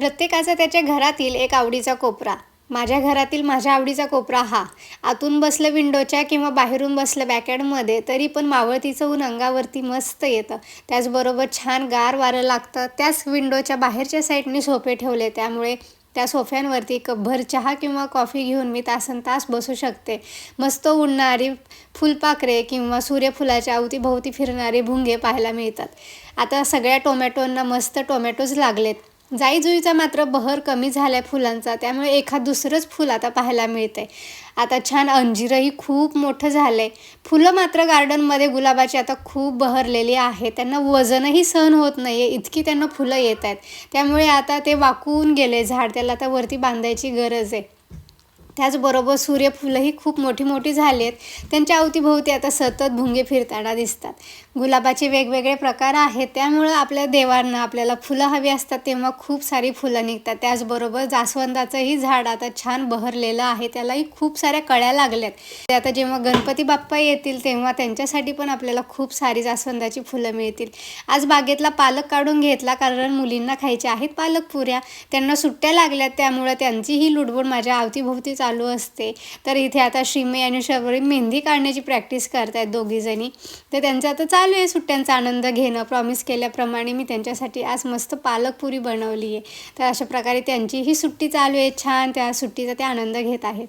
प्रत्येकाचा त्याच्या घरातील एक आवडीचा कोपरा. माझ्या घरातील माझ्या आवडीचा कोपरा हा. आतून बसलं विंडोच्या किंवा बाहेरून बसलं बॅकयार्डमध्ये तरी पण मावळतीचं ऊन अंगावरती मस्त येतं. त्याचबरोबर छान गार वारं लागतं. त्याच विंडोच्या बाहेरच्या साईडने सोफे ठेवले. त्यामुळे त्या सोफ्यांवरती कपभर चहा किंवा कॉफी घेऊन मी तासन तास बसू शकते. मस्त उडणारी फुलपाखरे किंवा सूर्यफुलाच्या अवतीभोवती फिरणारे भुंगे पाहायला मिळतात. आता सगळ्या टोमॅटोंना मस्त टोमॅटोज लागलेत. जाईजुईचा मात्र बहर कमी झाला आहे फुलांचा. त्यामुळे एखाद दुसरंच फुल आता पाहायला मिळतंय. आता छान अंजीरही खूप मोठं झालं आहे फुलं मात्र गार्डनमध्ये गुलाबाची आता खूप बहरलेली आहे त्यांना वजनही सहन होत नाही आहे इतकी त्यांना फुलं येत आहेत त्यामुळे आता ते वाकून गेले झाड. त्याला आता वरती बांधायची गरज आहे. त्याचबरोबर सूर्यफुलंही खूप मोठी मोठी झाली आहेत त्यांच्या अवतीभोवती आता सतत भुंगे फिरताना दिसतात. गुलाबाचे वेगवेगळे प्रकार आहेत. त्यामुळं आपल्या देवांना आपल्याला फुलं हवी असतात तेव्हा खूप सारी फुलं निघतात. त्याचबरोबर जास्वंदाचंही झाड आता छान बहरलेलं आहे. त्यालाही खूप साऱ्या कळ्या लागल्यात. ते आता जेव्हा गणपती बाप्पा येतील तेव्हा त्यांच्यासाठी पण आपल्याला खूप सारी जास्वंदाची फुलं मिळतील. आज बागेतला पालक काढून घेतला कारण मुलींना खायचे आहेत पालक पुऱ्या. त्यांना सुट्ट्या लागल्यात. त्यामुळं त्यांचीही लुडबुड माझ्या अवतीभोवतीच चालू असते. तर इथे आता श्रीमय आणि शबरी मेहंदी काढण्याची प्रॅक्टिस करतायत दोघीजणी. तर त्यांचं आता चालू आहे सुट्ट्यांचा आनंद घेणं. प्रॉमिस केल्याप्रमाणे मी त्यांच्यासाठी आज मस्त पालकपुरी बनवली आहे तर अशा प्रकारे त्यांची ही सुट्टी चालू आहे. छान त्या सुट्टीचा ते आनंद घेत आहेत.